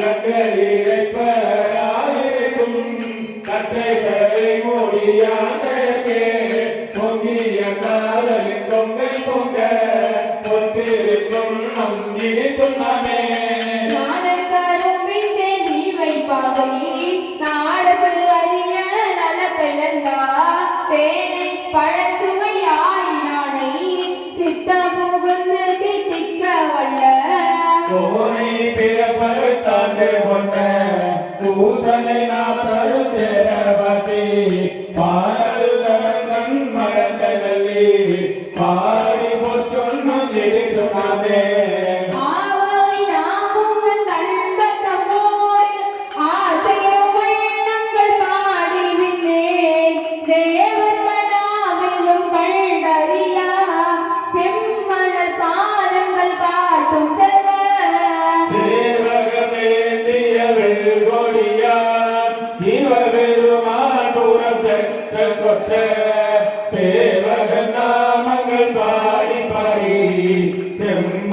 Let me ભૂતલનાથ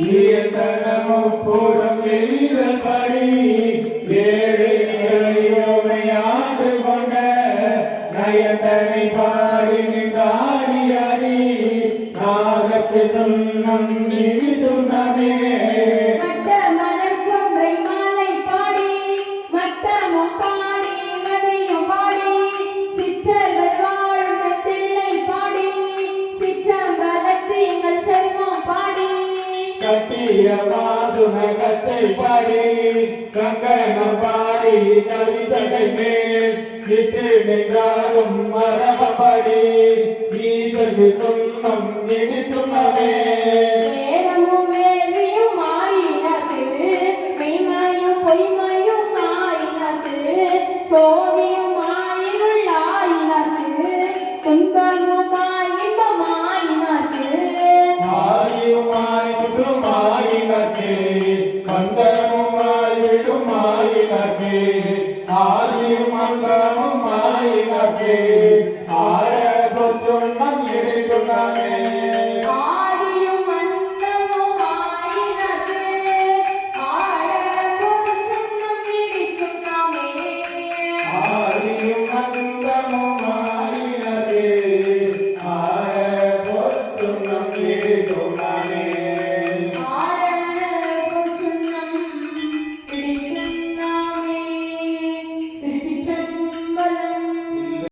இயக்கணமும் எழுதபடி ஏழையோமை ஆண்டு கொண்ட நயத்தனை பாடி நின்றாடி நாகத்திலும் நம் நிமித்தும் நமே அம்மா சுனகத்தை பாடி கங்கணம் பாடி கவிதகை மேல் நின்று நின்றாலும் மரபடி நீதகு துன்பம் நினைத்துணவே ஆயினற்றே மந்தனமும் ஆய்விடும் ஆயினற்றே ஆதியும் மந்தனமும் ஆயினற்றே ஆட